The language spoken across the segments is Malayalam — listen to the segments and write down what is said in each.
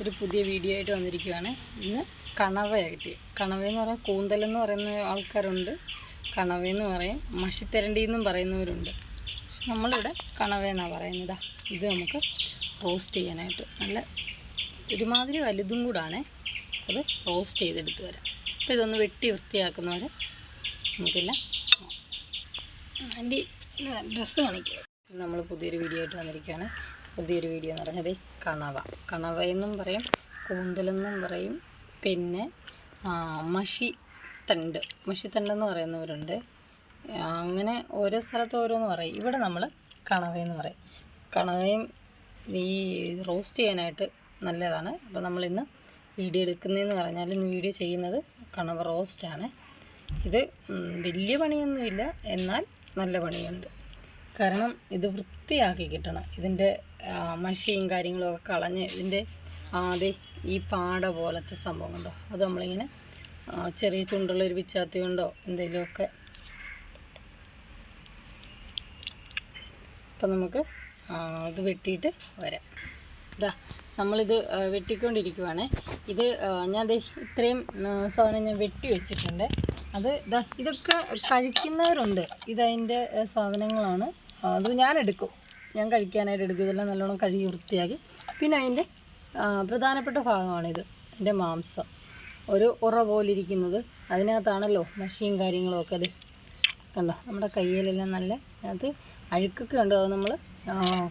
ഒരു പുതിയ വീഡിയോ ആയിട്ട് വന്നിരിക്കുകയാണ് ഇന്ന് കണവ കിട്ടി കണവയെന്ന് പറയാൻ കൂന്തലെന്ന് പറയുന്ന ആൾക്കാരുണ്ട്. കണവയെന്ന് പറയും മഷിത്തരണ്ടി എന്നും പറയുന്നവരുണ്ട്. പക്ഷെ നമ്മളിവിടെ കണവയെന്നാണ് പറയുന്നത്. ഇത് നമുക്ക് റോസ്റ്റ് ചെയ്യാനായിട്ട് നല്ല ഒരുമാതിരി വലുതും കൂടാണ്. അത് റോസ്റ്റ് ചെയ്തെടുത്ത് വരാം അപ്പോൾ ഇതൊന്ന് വെട്ടി വൃത്തിയാക്കുന്നവരെ നമുക്കെല്ലാം ആന്റി ഡ്രസ്സ് കാണിക്കുക നമ്മൾ പുതിയൊരു വീഡിയോ ആയിട്ട് വന്നിരിക്കുകയാണ് പുതിയൊരു വീഡിയോ എന്ന് പറഞ്ഞത് കണവ. കണവ എന്നും പറയും കൂന്തലെന്നും പറയും. പിന്നെ മഷി തണ്ട് മഷിത്തണ്ടെന്ന് പറയുന്നവരുണ്ട്. അങ്ങനെ ഓരോ സ്ഥലത്ത് ഓരോന്ന് പറയും. ഇവിടെ നമ്മൾ കണവയെന്ന് പറയും. കണവയും ഈ റോസ്റ്റ് ചെയ്യാനായിട്ട് നല്ലതാണ്. അപ്പോൾ നമ്മളിന്ന് വീഡിയോ എടുക്കുന്നതെന്ന് പറഞ്ഞാൽ ഇന്ന് വീഡിയോ ചെയ്യുന്നത് കണവ റോസ്റ്റാണ്. ഇത് വലിയ പണിയൊന്നുമില്ല. എന്നാൽ നല്ല പണിയുണ്ട്. കാരണം ഇത് വൃത്തിയാക്കി കിട്ടണം. ഇതിന്റെ മഷിയും കാര്യങ്ങളൊക്കെ കളഞ്ഞ് ഇതിന്റെ ആദ്യം ഈ പാട പോലത്തെ സംഭവം ഉണ്ടോ അത് നമ്മളിങ്ങനെ ചെറിയ ചുണ്ടുള്ള ഒരു പിച്ചാത്തി കൊണ്ടോ എന്തെങ്കിലുമൊക്കെ അപ്പം നമുക്ക് ഇത് വെട്ടിയിട്ട് വരാം. ഇതാ നമ്മളിത് വെട്ടിക്കൊണ്ടിരിക്കുവാണേ. ഇത് ഞാൻ ഇത്രയും സാധനം ഞാൻ വെട്ടി വെച്ചിട്ടുണ്ട്. അത് ഇതാ ഇതൊക്കെ കഴിക്കുന്നവരുണ്ട്. ഇതതിന്റെ സാധനങ്ങളാണ്. അത് ഞാൻ എടുക്കും ഞാൻ കഴിക്കാനായിട്ട് എടുക്കും. ഇതെല്ലാം നല്ലോണം കഴുകി വൃത്തിയാക്കി. പിന്നെ അതിന്റെ പ്രധാനപ്പെട്ട ഭാഗമാണിത്. എന്റെ മാംസം. ഒരു ഉറ പോലിരിക്കുന്നത്. അതിനകത്താണല്ലോ മഷിയും കാര്യങ്ങളും ഒക്കെ അത് കണ്ടോ? നമ്മുടെ കയ്യിലെല്ലാം നല്ല അത് അഴുക്കൊക്കെ ഉണ്ട് അത് നമ്മൾ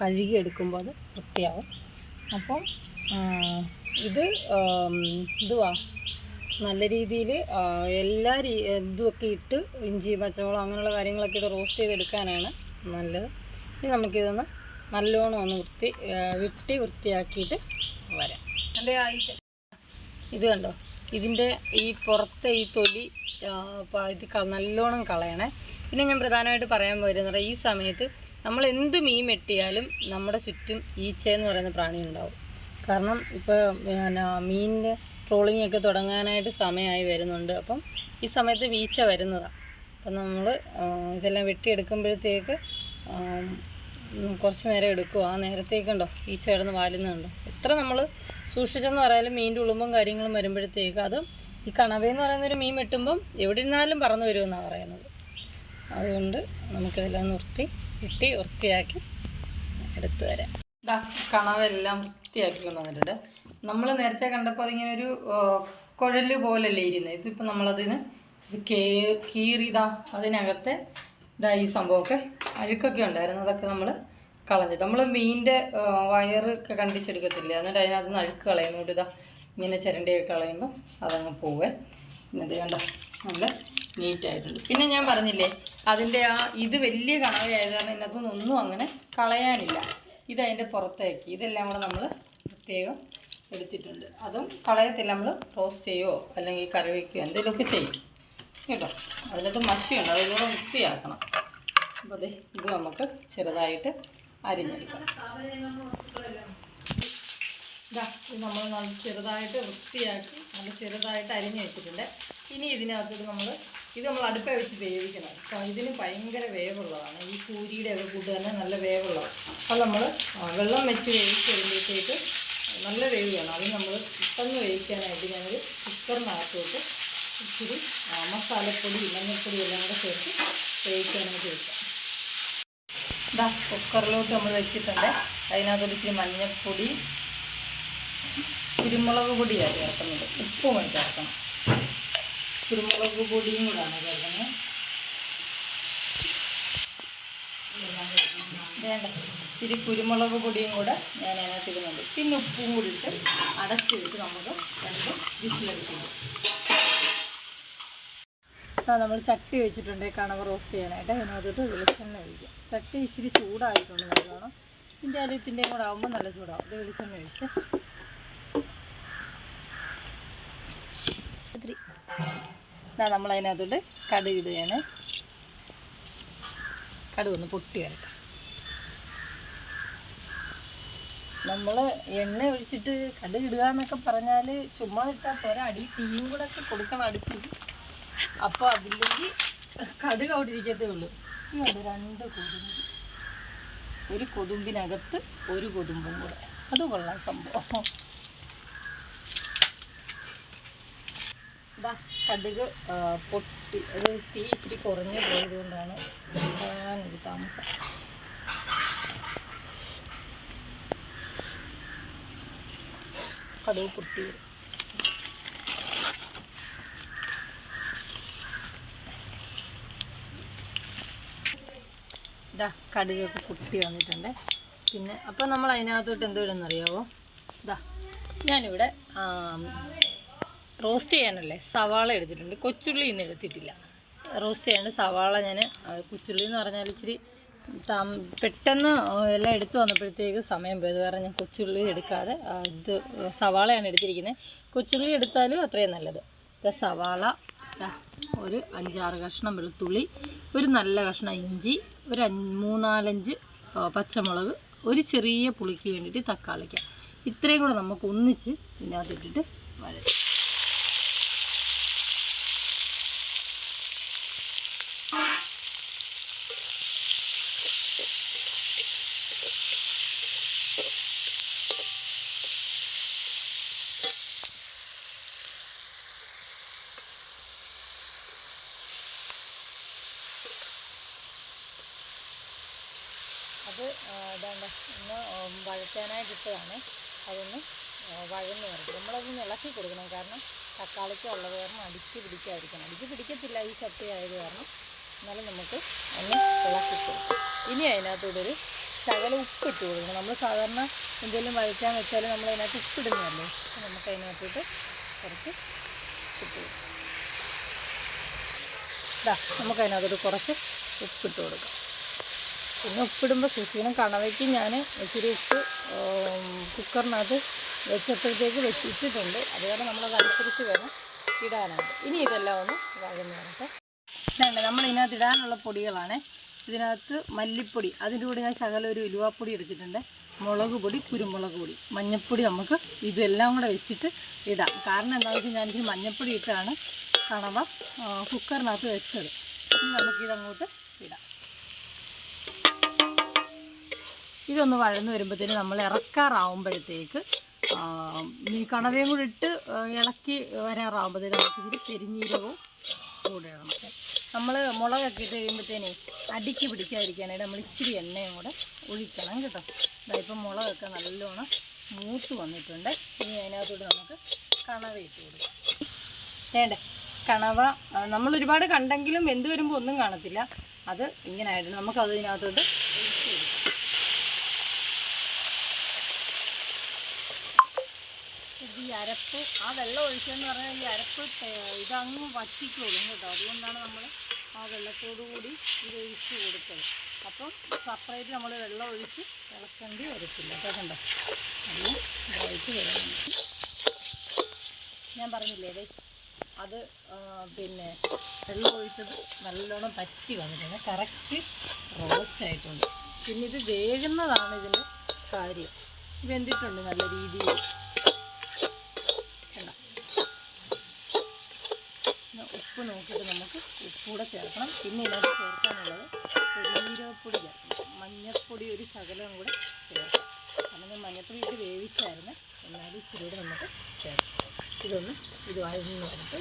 കഴുകി എടുക്കുമ്പോൾ അത് വൃത്തിയാവും. അപ്പം ഇത് ഇതുവാ. നല്ല രീതിയിൽ എല്ലാ രീ ഇതുമൊക്കെ ഇട്ട് ഇഞ്ചി പച്ചമുളക് അങ്ങനെയുള്ള കാര്യങ്ങളൊക്കെ ഇട്ട് റോസ്റ്റ് ചെയ്തെടുക്കാനാണ് നല്ലത്. ഇനി നമുക്കിതൊന്ന് നല്ലോണം ഒന്ന് വൃത്തി വിട്ടി വൃത്തിയാക്കിയിട്ട് വരാം. എന്റെ ഇത് കണ്ടോ? ഇതിന്റെ ഈ പുറത്തെ ഈ തൊലി ഇത് നല്ലോണം കളയണേ. പിന്നെ ഞാൻ പ്രധാനമായിട്ട് പറയാൻ പോയിരുന്നത് ഈ സമയത്ത് നമ്മൾ എന്ത് മീൻ വെട്ടിയാലും നമ്മുടെ ചുറ്റും ഈച്ചയെന്ന് പറയുന്ന പ്രാണി ഉണ്ടാവും. കാരണം ഇപ്പോൾ പിന്നെ മീനിന്റെ ട്രോളിംഗ് ഒക്കെ തുടങ്ങാനായിട്ട് സമയമായി വരുന്നുണ്ട്. അപ്പം ഈ സമയത്ത് വീഴ്ച വരുന്നതാണ് അപ്പം നമ്മൾ ഇതെല്ലാം വെട്ടിയെടുക്കുമ്പോഴത്തേക്ക് കുറച്ച് നേരം എടുക്കുക ആ നേരത്തേക്കുണ്ടോ? ഈച്ച കിടന്ന് വാലുന്നുണ്ടോ? എത്ര നമ്മൾ സൂക്ഷിച്ചെന്ന് പറയാലും മീനിന്റെ ഉളുമ്പും കാര്യങ്ങളും വരുമ്പോഴത്തേക്ക് അത് ഈ കണവയെന്ന് പറയുന്നൊരു മീൻ വെട്ടുമ്പം എവിടെ ഇരുന്നാലും പറന്നു വരുമെന്നാണ് പറയുന്നത്. അതുകൊണ്ട് നമുക്കിതെല്ലാം നിർത്തി വെട്ടി വൃത്തിയാക്കി എടുത്തു വരാം കണവെല്ലാം വൃത്തിയാക്കി കൊണ്ടുവന്നിട്ടുണ്ട് നമ്മൾ നേരത്തെ കണ്ടപ്പോൾ അതിങ്ങനെ ഒരു കുഴൽ പോലല്ലേ ഇരുന്നത് ഇതിപ്പോൾ നമ്മളതിന് ഇത് കേ കീറിതാ അതിനകത്തെ ഇതാ ഈ സംഭവമൊക്കെ. അഴുക്കൊക്കെ ഉണ്ടായിരുന്നു. അതൊക്കെ നമ്മൾ കളഞ്ഞു നമ്മൾ മീനിന്റെ വയറൊക്കെ കണ്ടിച്ചെടുക്കത്തില്ല? എന്നിട്ട് അതിനകത്ത് നിന്ന് അഴുക്ക് കളയുന്നുണ്ട് ഇതാ ഇങ്ങനെ ചിരണ്ടിയൊക്കെ കളയുമ്പോൾ അതങ്ങ് പോവേ. ഇന്നത് കണ്ട? നല്ല നീറ്റായിട്ടുണ്ട്. പിന്നെ ഞാൻ പറഞ്ഞില്ലേ അതിന്റെ ആ ഇത് വലിയ കണവയായത് കാരണം ഇതിനകത്തുനിന്നൊന്നും അങ്ങനെ കളയാനില്ല. ഇതതിന്റെ പുറത്തേക്ക് ഇതെല്ലാം കൂടെ നമ്മൾ പ്രത്യേകം എടുത്തിട്ടുണ്ട്. അതും കളയത്തില്ല നമ്മൾ റോസ്റ്റ് ചെയ്യുമോ അല്ലെങ്കിൽ കറി വയ്ക്കുകയോ എന്തെങ്കിലുമൊക്കെ ചെയ്യും. കേട്ടോ? അതിനകത്ത് മഷിയുണ്ട് അതിലൂടെ വൃത്തിയാക്കണം. അപ്പോൾ അതെ ഇത് നമുക്ക് ചെറുതായിട്ട് അരിഞ്ഞെടുക്കാം. ഇതാ നമ്മൾ നല്ല ചെറുതായിട്ട് വൃത്തിയാക്കി നല്ല ചെറുതായിട്ട് അരിഞ്ഞ് വെച്ചിട്ടുണ്ട്. ഇനി ഇതിനകത്ത് നമ്മൾ ഇത് നമ്മൾ അടുപ്പേ വെച്ച് വേവിക്കണം. അപ്പോൾ ഇതിന് ഭയങ്കര വേവുള്ളതാണ്. ഈ പൂരിയുടെ ഒക്കെ കൂട്ട് തന്നെ നല്ല വേവുള്ളതാണ്. അപ്പോൾ നമ്മൾ വെള്ളം വെച്ച് വേവിച്ച് വരുമ്പോഴത്തേക്ക് നല്ല വേവ് വേണം. അത് നമ്മൾ പെട്ടെന്ന് വേവിക്കാനായിട്ട് ഞാനൊരു കുക്കറിനകത്തോട്ട് ഇച്ചിരി മസാലപ്പൊടി മഞ്ഞൾപ്പൊടി എല്ലാം കൂടെ ചേർത്ത് വേവിക്കാനായിട്ട് വെക്കാം. ഇതാ കുക്കറിലോട്ട് നമ്മൾ വെച്ചിട്ടുണ്ട്. അതിനകത്തോട്ട് ഇച്ചിരി മഞ്ഞൾപ്പൊടി കുരുമുളക് പൊടിയാണ് ചേർക്കുന്നത് ഉപ്പും ചേർക്കണം. കുരുമുളക് പൊടിയും കൂടാണ് ചേർക്കുന്നത്. വേണ്ട. ഇച്ചിരി കുരുമുളക് പൊടിയും കൂടെ ഞാൻ അതിനകത്ത് ഇടുന്നുണ്ട്. പിന്നെ ഉപ്പും കൂടി ഇട്ട് അടച്ചിട്ട് നമുക്ക് രണ്ട് വിസിലടിക്കുന്നു ആ നമ്മൾ ചട്ടി വെച്ചിട്ടുണ്ട് കണവ റോസ്റ്റ് ചെയ്യാനായിട്ട്. അതിനകത്തോട്ട് വെളിച്ചെണ്ണ ഒഴിക്കാം. ചട്ടി ഇച്ചിരി ചൂടായിട്ടുണ്ട് നല്ലോണം. ഇതിന്റെ അരിയത്തിന്റെയും കൂടെ ആകുമ്പോൾ നല്ല ചൂടാവും. ഇത് വെളിച്ചെണ്ണ ഒഴിച്ച്. ഇതാ നമ്മൾ അതിനകത്തോട്ട് കടുക് ഇടുകയാണ് കടുക് ഒന്ന് പൊട്ടി വരട്ടെ. നമ്മൾ എണ്ണ ഒഴിച്ചിട്ട് കടുക് ഇടുക എന്നൊക്കെ പറഞ്ഞാൽ ചുമ്മാ ഇട്ടാൽ പോരാ. അടി തീയും കൂടെ ഒക്കെ കൊടുക്കണം അടുപ്പിൽ. അപ്പോൾ അതില്ലെങ്കിൽ കടുക് അവിടെ ഇരിക്കത്തേ ഉള്ളൂ. ഈ ഉണ്ട് രണ്ട് കൊതുമ്പ് ഒരു കൊതുമ്പിനകത്ത് ഒരു കൊതുമ്പും കൂടെ. അത് കൊള്ളാം സംഭവം. കടുക് പൊട്ടി അത് തീ ഇച്ചിരി കുറഞ്ഞു പോയത് കൊണ്ടാണ് ഒരു താമസം. കടുക് പൊട്ടി. ഇതാ കടുകൊക്കെ പൊട്ടി വന്നിട്ടുണ്ട്. പിന്നെ അപ്പം നമ്മൾ അതിനകത്തോട്ട് എന്തോ ഇടുന്നറിയാവോ? ഇതാ ഞാനിവിടെ റോസ്റ്റ് ചെയ്യാനല്ലേ? സവാള എടുത്തിട്ടുണ്ട്. കൊച്ചുള്ളി ഇന്ന് എടുത്തിട്ടില്ല. റോസ്റ്റ് ചെയ്യാണ്ട് സവാള ഞാൻ കൊച്ചുള്ളി എന്ന് പറഞ്ഞാൽ ഇച്ചിരി പെട്ടെന്ന് എല്ലാം എടുത്തു വന്നപ്പോഴത്തേക്ക് സമയം പോയത്. കാരണം ഞാൻ കൊച്ചുള്ളി എടുക്കാതെ ഇത് സവാളയാണ് എടുത്തിരിക്കുന്നത്. കൊച്ചുള്ളി എടുത്താലും അത്രയും നല്ലത്. സവാള ഒരു അഞ്ചാറ് കഷ്ണം വെളുത്തുള്ളി ഒരു നല്ല കഷ്ണം ഇഞ്ചി ഒരു മൂന്നാലഞ്ച് പച്ചമുളക് ഒരു ചെറിയ പുളിക്ക് വേണ്ടിയിട്ട് തക്കാളിക്ക. ഇത്രയും കൂടെ നമുക്ക് ഒന്നിച്ച് ഇതിനകത്തിട്ടിട്ട് വഴറ്റും. ആ, ഇതാണ്ട് ഒന്ന് വഴറ്റാനായിട്ട് ഇട്ടതാണ്. അതൊന്ന് വഴന്ന് വരട്ടെ. നമ്മളതൊന്ന് ഇളക്കി കൊടുക്കണം. കാരണം തക്കാളിക്ക് ഉള്ളത് കാരണം അടിച്ച് പിടിക്കാതിരിക്കണം. അടിച്ച് പിടിക്കത്തില്ല ഈ ചട്ടി ആയത് കാരണം. എന്നാലും നമുക്ക് ഒന്ന് ഇളക്കി കൊടുക്കാം. ഇനി അതിനകത്തൂടെ ശകലം ഉപ്പിട്ട് കൊടുക്കണം. നമ്മൾ സാധാരണ എന്തെങ്കിലും വഴറ്റാൻ വെച്ചാൽ നമ്മൾ അതിനകത്ത് ഉപ്പിടുന്നതല്ലേ? നമുക്ക് അതിനകത്തോട്ട് കുറച്ച് ഉപ്പിട്ട് കൊടുക്കാം. ഇതാ നമുക്ക് അതിനകത്തോട്ട് കുറച്ച് ഉപ്പിട്ട് കൊടുക്കാം. പിന്നെ ഉപ്പിടുമ്പോൾ സൂക്ഷിക്കണം കണവയ്ക്ക് ഞാൻ ഇച്ചിരി ഉപ്പ് കുക്കറിനകത്ത് വെച്ചപ്പോഴത്തേക്ക് വെച്ചിട്ടുണ്ട് അതുപോലെ നമ്മളത് അനുസരിച്ച് വേണം ഇടാനായിട്ട്. ഇനി ഇതെല്ലാം ഒന്ന് വഴന്ന് വരട്ടെ. വേണ്ട നമ്മൾ ഇതിനകത്ത് ഇടാനുള്ള പൊടികളാണ്. ഇതിനകത്ത് മല്ലിപ്പൊടി അതിന്റെ കൂടെ ഞാൻ ശകലം ഒരു ഉലുവാപ്പൊടി എടുത്തിട്ടുണ്ട്. മുളക് പൊടി കുരുമുളക് പൊടി മഞ്ഞൾപ്പൊടി നമുക്ക് ഇതെല്ലാം കൂടെ വെച്ചിട്ട് ഇടാം. കാരണം എന്താണെന്ന് വെച്ചാൽ ഞാനിത് മഞ്ഞൾപ്പൊടി ഇട്ടാണ് കണവ കുക്കറിനകത്ത് വെച്ചത്. ഇനി നമുക്കിതങ്ങോട്ട് ഇടാം. ഇതൊന്ന് വഴന്ന് വരുമ്പോഴത്തേന് നമ്മൾ ഇറക്കാറാവുമ്പോഴത്തേക്ക് ഈ കണവയും കൂടി ഇട്ട് ഇളക്കി വരാറാവുമ്പോഴത്തേന് നമുക്ക് ഇതിൽ പെരിഞ്ഞീരകവും കൂടെ നമ്മൾ മുളകൊക്കെ ഇട്ട് കഴിയുമ്പോഴത്തേനെ അടിക്ക് പിടിക്കാതിരിക്കാനായിട്ട് നമ്മൾ ഇച്ചിരി എണ്ണയും കൂടെ ഒഴിക്കണം കേട്ടോ. ഇതാ ഇപ്പം മുളകൊക്കെ നല്ലോണം മൂത്ത് വന്നിട്ടുണ്ട്. ഇനി അതിനകത്തോട്ട് നമുക്ക് കണവ ഇട്ട് കൊടുക്കാം. വേണ്ടേ? കണവ നമ്മൾ ഒരുപാട് കണ്ടെങ്കിലും വെന്ത് വരുമ്പോൾ ഒന്നും കാണത്തില്ല. അത് ഇങ്ങനെ ആയിട്ട് നമുക്ക് അത് ഇതിനകത്തോട്ട് ഒഴിച്ച് കൊടുക്കാം ഇത് ഈ അരപ്പ് ആ വെള്ളം ഒഴിച്ചെന്ന് പറഞ്ഞാൽ ഈ അരപ്പ് ഇതങ്ങ് വറ്റിക്കോളും കേട്ടോ. അതുകൊണ്ടാണ് നമ്മൾ ആ വെള്ളത്തോടു കൂടി ഇത് ഒഴിച്ച് കൊടുത്തത്. അപ്പം സെപ്പറേറ്റ് നമ്മൾ വെള്ളം ഒഴിച്ച് ഇളക്കേണ്ടി വരത്തില്ല. കേട്ടോ ഞാൻ പറഞ്ഞില്ലേ അതെ അത് പിന്നെ വെള്ളം ഒഴിച്ചത് നല്ലോണം പറ്റി വന്നിട്ടുണ്ട്. കറക്റ്റ് റോസ്റ്റ് ആയിട്ടുണ്ട്. പിന്നെ ഇത് വേകുന്നതാണ് ഇതിന്റെ കാര്യം. വെന്തിട്ടുണ്ട് നല്ല രീതിയിൽ? ഉപ്പ് നോക്കിയിട്ട് നമുക്ക് ഉപ്പൂടെ ചേർക്കണം. പിന്നെ ഇതിനകത്ത് ചേർക്കാനുള്ളത് പെരുംജീരകപ്പൊടി ചേർക്കണം. മഞ്ഞൾപ്പൊടി ഒരു ശകലം കൂടെ ചേർക്കാം അങ്ങനെ മഞ്ഞൾപ്പൊടി ഇട്ട് വേവിച്ചായിരുന്നു. എന്നാലും ഇച്ചിരി കൂടെ നമുക്ക് ചേർക്കാം. ഇതൊന്ന് ഇത് വഴന്ന് വരട്ടെ.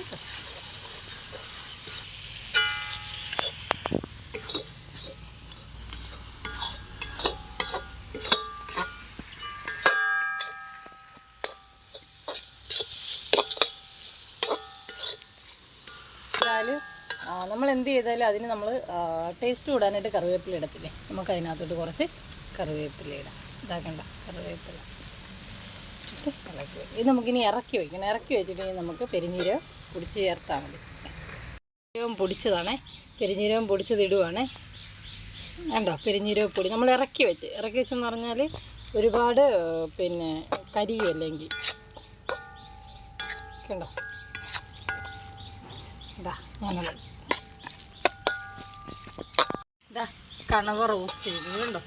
ചെയ്താലും അതിന് നമ്മൾ ടേസ്റ്റ് കൂടാനായിട്ട് കറിവേപ്പില ഇടത്തില്ലേ? നമുക്ക് അതിനകത്തോട്ട് കുറച്ച് കറിവേപ്പില ഇടാം. ഇതാക്കണ്ട കറിവേപ്പില. ഇത് നമുക്കിനി ഇറക്കി വയ്ക്കണം ഇറക്കി വെച്ചിട്ടുണ്ടെങ്കിൽ നമുക്ക് പെരിഞ്ഞീരകം പൊടിച്ച് ചേർത്താൽ മതി. പെരിഞ്ഞീരവും പൊടിച്ചതാണേ. പെരിഞ്ഞീരകം പൊടിച്ചത് ഇടുവാണേ. വേണ്ടോ പെരിഞ്ഞീരകം പൊടി. നമ്മൾ ഇറക്കി വെച്ച്. ഇറക്കി വെച്ചെന്ന് പറഞ്ഞാൽ ഒരുപാട് പിന്നെ കരിയല്ലെങ്കിൽ കണ്ടോ? ഇതാ ഞാനത് ഇതാ കണവ റോസ്റ്റ് ചെയ്തത് കണ്ടോ?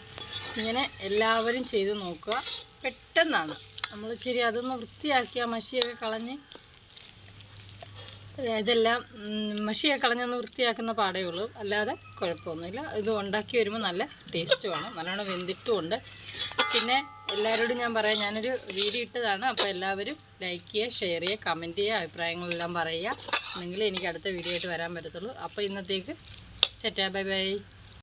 ഇങ്ങനെ എല്ലാവരും ചെയ്ത് നോക്കുക. പെട്ടെന്നാണ്. നമ്മൾ ഇച്ചിരി അതൊന്ന് വൃത്തിയാക്കി ആ മഷിയൊക്കെ കളഞ്ഞ് ഇതെല്ലാം മഷിയെ കളഞ്ഞൊന്ന് വൃത്തിയാക്കുന്ന പാടേ ഉള്ളൂ. അല്ലാതെ കുഴപ്പമൊന്നുമില്ല. ഇത് ഉണ്ടാക്കി വരുമ്പോൾ നല്ല ടേസ്റ്റുമാണ് നല്ലോണം വെന്തിട്ടുമുണ്ട് പിന്നെ എല്ലാവരോടും ഞാൻ പറയാം ഞാനൊരു വീഡിയോ ഇട്ടതാണ്. അപ്പോൾ എല്ലാവരും ലൈക്ക് ചെയ്യുക ഷെയർ ചെയ്യുക കമന്റ് ചെയ്യുക അഭിപ്രായങ്ങളെല്ലാം പറയുക. എന്നെങ്കിലേ എനിക്ക് അടുത്ത വീഡിയോ ആയിട്ട് വരാൻ പറ്റത്തുള്ളൂ. അപ്പോൾ ഇന്നത്തേക്ക് ചേട്ടാ ബൈ ബൈ.